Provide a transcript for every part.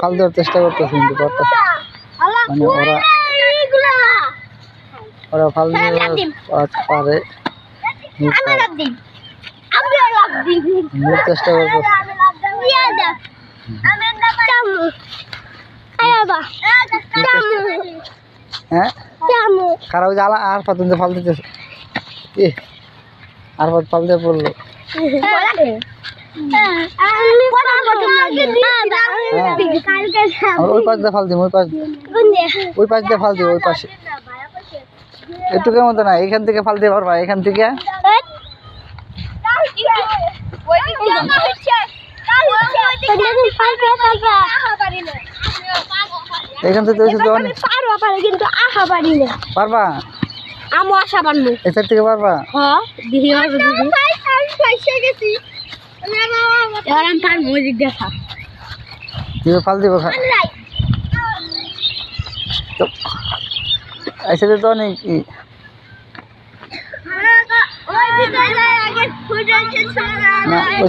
খাল দেওয়ার চেষ্টা করতেছে কিন্তু পারতেছে মানে ওরা ওরা ফাল পারে চেষ্টা করতেছে। হ্যাঁ খারাপ আলা আর পাতুন ফাল দিতেছে এ আর পাত ফাল দিয়ে পড়ল ওই পাশ দিয়ে ফাল ওই পাশ ওই পাশ দিয়ে ফাল ওই পাশে না এখান থেকে ফাল দিয়ে পারবা এখান থেকে এখান থেকে এসে তো অনেক কিন্তু আশা পারি না। পারবা? আমি আশা পারব এই থেকে পারবা? হ্যাঁ দিদি এবার আমি তার মজিক দেখা ফাল দিব খা সাইডে তো অনেক। না ওই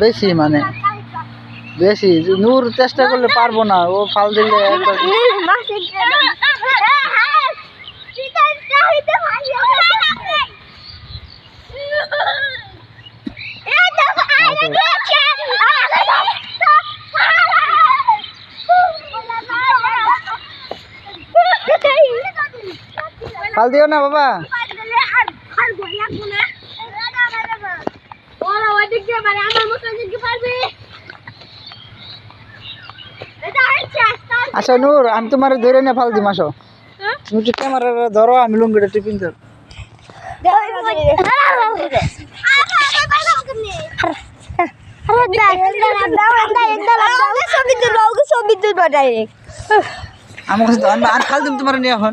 বেশি মানে। বেশি নূর চেষ্টা করলে পারব না ও ফাল দিলে ফাল দিও না বাবা। আচ্ছা নূর আমি তোমার ধরে না ফাল দিম আসো তুমি একটু ক্যামেরা ধরো আমি লুঙ্গিটা টিপিন ধর আমার কাছে তো আর ফাল দিম তোমার নিয়ে এখন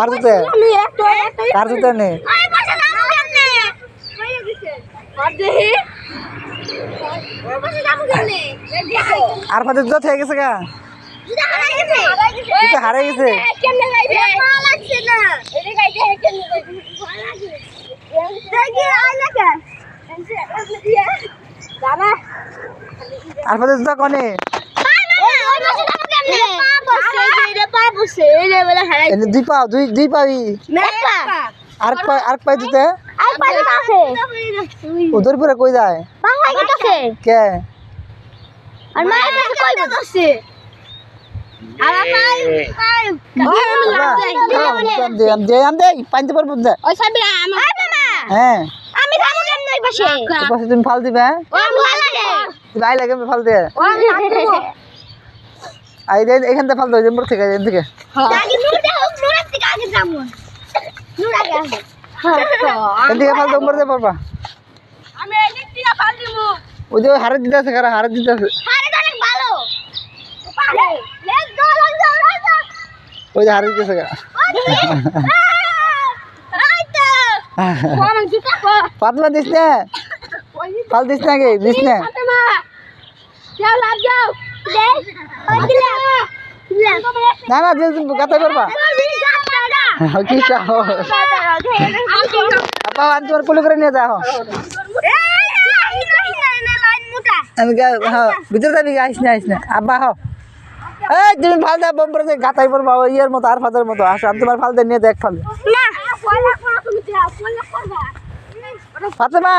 কার জুতে? কার জুতে নেই আর ফাতে জুতা থেকে গেছে গা? জুতা হারাই গেছে। আর ফাতে জুতা কনে? এনে দুই পাও দুই দুই পাবি আর এক পাই আর পাই জুতে ওদের পরে কই যায় কে আর মায়ের কাছে কই বসে আমার দে আমি দে দে পাইতে পারব দে ওই সাবিরা আমার মামা হ্যাঁ আমি যাব কেন ওই পাশে তোর পাশে তুমি ফাল দিবে হ্যাঁ ফাল দিয়ে আই দে এখান থেকে ফাল দাও জম্বর থেকে এখান থেকে। আগে নূর দেখো নূরের থেকে আগে যাব। নূর আগে আসবে। এখান থেকে ফাল জম্বর দিয়ে পারবা। আমি এদিক ফাল দিমু ওই যে হারে দিতে আছে কারা? হারে দিতে আছে। ওই যে হারে দিতে আছে কারা? কো পাতলা দিস না। ফাল দিস না গে দিস না। ফাতেমা যাও লাভ যাও। না না গাতা করবা। কি আপা আমি তোমার কুলি করে নিয়ে যাও। আমি ভিতরে যাবি আইস না আইস না। আব্বা হও এই তুমি ফাল দে বম্বর যে গাতাই পড়বা ইয়ের মতো আর ফাদের মতো। আসো আমি তোমার ফাল দে নিয়ে দেখ ফাল। ফাতেমা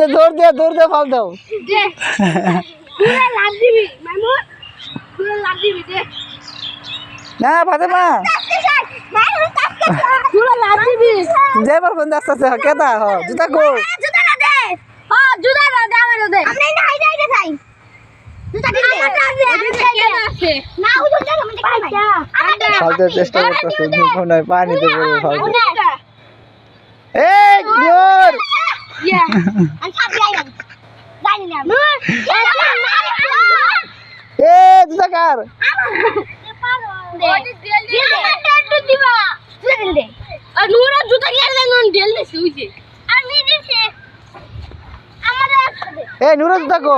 যে দৌড় দিয়ে দৌড় দিয়ে ফাল দাও। না ফাতেমা। যে পারবেন আস্তে আস্তে কেতা হ জুতা কো জুতা না দে। ও জুতা না দে আমার দে। আপনি না হাইডা হাইডা খাই জুতা দিন দে কেন আছে না ও জুতা আমি খাই আমার ফালতে চেষ্টা করতেছে পানিতে পড়বে ফালতে। এই নূর ইয়া আমি এ যে। আমি দিছি। আমাদের এই নূর জুতা কো?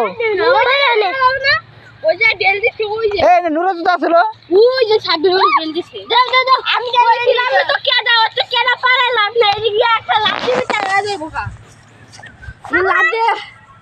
ওই যে ঢেল দিছে ওই যে। এই নূর জুতা ছিল? ওই যে ছাব্বিশ ওই ঢেল দিছে। দাও দাও দাও আমি বলছিলাম তো কে দাও তো কে না পারে লাভ নাই। এদিকে একটা লাভ টাকা দেবো কা লাভ দে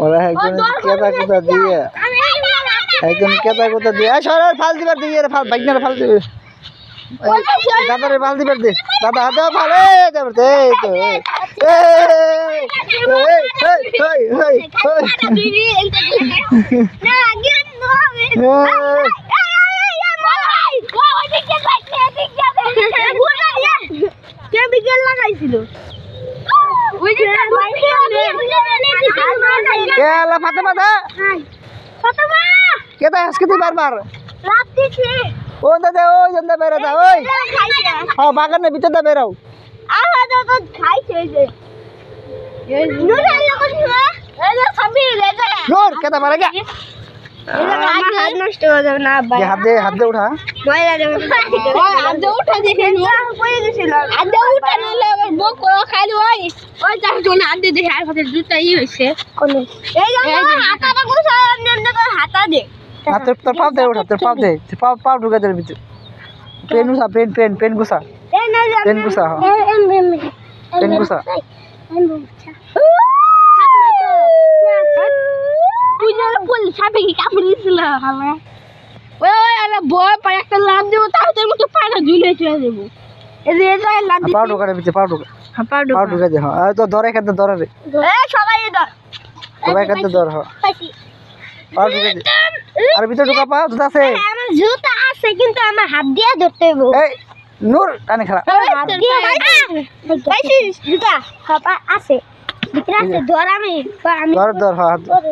ওরা একজন কেতা কোথা দিয়ে একজন কেতা কোথা দিয়ে এই সর ফাল দিবার দিয়ে ফাল বাইক না ফাল দিবে দাদা রে ফাল দিবার দে দাদা হাতে ফাল এই দিবার দে এই তো এই এই এই এই এই কেলা ফাতে ফাতে কেতা আজকে তুই বারবার ও দাদা ওই জন্দা বেরো দা ওই হ্যাঁ বাগানের ভিতর দা বেরাও জোর কেতা মারা গা হাত নষ্ট হয়ে যাবে না যে হাত দে হাত দে উঠা। ময়লা যাবে আদে উঠা দেখে নি। পড়ে গেছিল। আদে উঠা নিলে আবার বক করে খাইলো ওই ওই তার জন্য আদে দেখে আর হাতে জুতা ই হইছে কোন? এই যে হাতাটা কোন সামনে এমনি করে হাতা দে। আর তোর পাও দে উঠা তোর পাও দে। পাও পাও ঢুকে দে ভিতর। পেন গুসা পেন পেন পেন গুসা এই না পেন গুসা হ্যাঁ এম এম পেন গুসা বুঝছা পুজোর ফুল সাপে কি কাপড় দিছিল আমার ওই ওই আরে বয় পারে একটা লাভ দেবো তাহলে মতো পাটা ঝুলে চলে দেবো এই যে এটা লাভ পাও ঢুকা রে ভিতর পাও ঢুকা। পাউ পাও ঢুকে। দে হ্যাঁ তো ধরে খেতে ধরে রে এ সবাই ধর। সবাই খেতে ধর হ্যাঁ। আর ভিতর ঢুকা পাও জুতা আছে। আমার জুতা আছে কিন্তু আমার হাত দিয়ে ধরতে হবে। এই নূর টানে খারাপ হাত দিয়ে পাইছিস? জুতা পাপা আছে। ভিতরে আছে ধর আমি আমি ধর ধর হ্যাঁ। হাত ধর।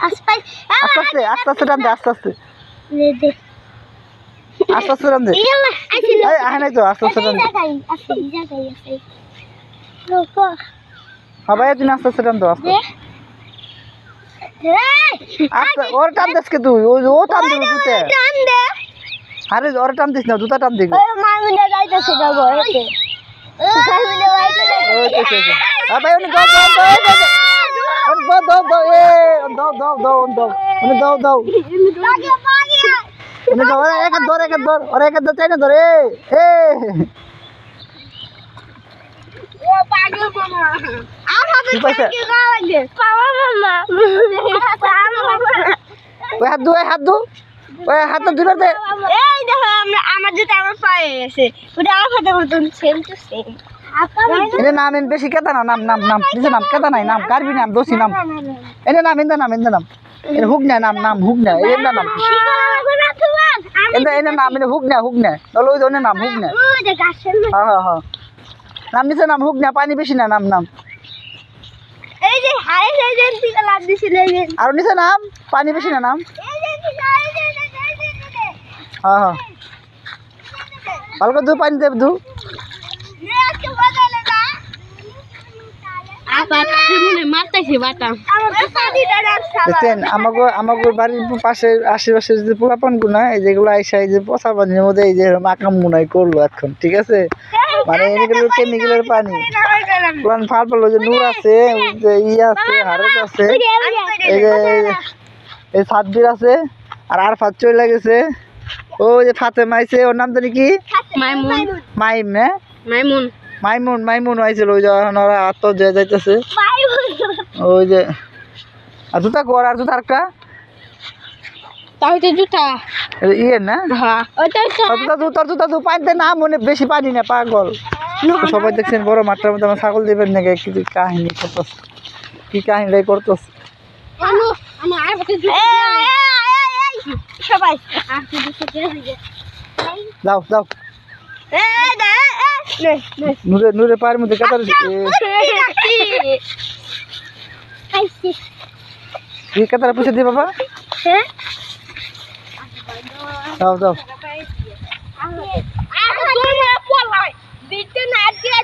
আস্তে আস্তে আস্তে আস্তে টান দে আস্তে আস্তে আস্তে আস্তে টান দে আহে নাই তো আস্তে আস্তে টান দে হ্যাঁ তুমি আস্তে আস্তে টান দো আস্তে আস্তে ওর টান দিস কে তুই ও ও টান দিবি জুতে আরে ওর টান দিস না জুতা টান দিবি যাইতেছে ওই তো উনি দাও দাও দাও দাও দাও দাও এ দাও দাও দাও দাও উনি দাও দাও। উনি দাও ওরে এক ধর এক ধর ওরে এক ধর চাই না ধর এ এ। হাত দু হাত দু ওই হাত দুবার দে। এই দেখো আমরা আমার যেটা আমার পায়ে আছে ওটা আমার হাতের মতন সেম টু সেম। এনে নাম এনে বেশি কেতা না নাম নাম নাম নিচে নাম কেতা নাই নাম কারবি নাম দোষী নাম। এনে নাম এনে নাম এনে নাম। এনে হুক না নাম নাম হুক না এনে নাম। এনে এনে নাম এনে হুক না হুক না নলে ওই ধরনের নাম হুক না হ্যাঁ হ্যাঁ হ্যাঁ নাম নিচে নাম হুক না পানি বেশি না নাম নাম। আর নিচে নাম পানি বেশি না নাম। হ্যাঁ হ্যাঁ ভালো করে দু পানি দেব দু নে আজকে বাজালে না আবার মনে মারতেছি বাটাম আমার পানি দাঁড়া দেখতেন আমাকে আমাকে বাড়ির পাশে আশেপাশে যে পোলাপান গুনা এই যেগুলো আইসা এই যে পচা পানির মধ্যে এই যে মাকাম গুনাই করল এখন ঠিক আছে? মানে এগুলো কেমিক্যালের পানি। ফাল পালো যে নূর আছে আছে হারত আছে এই যে এই সাব্বির আছে আর আর ফাত চলে গেছে। ও যে ফাতে মাইছে ওর নাম জানি কি? মাইমুন। মাইম না মাইমুন। মাইমুন মাইমুন হয়েছিল ওই যখন ওরা আত্ম যে যাইতেছে। ওই যে আর জুতা কর আর জুতা আরেকটা? তাহলে জুতা। ইয়ে না? হ্যাঁ। জুতা জুতা জুতা পানিতে না মনে বেশি পানি না পাগল। সবাই দেখছেন বড় মাঠটার মধ্যে আমার ছাগল দিবেন নাকি? কিছু কাহিনী করতেছ। কি কাহিনীটাই আর বাকি জুতা সবাই। যাও যাও। নুরে নুরে পায়ের মধ্যে কাতার খাইছি কি কাতার পুষে দিয়ে বাবা। যাও যাও দিতে না দিয়ে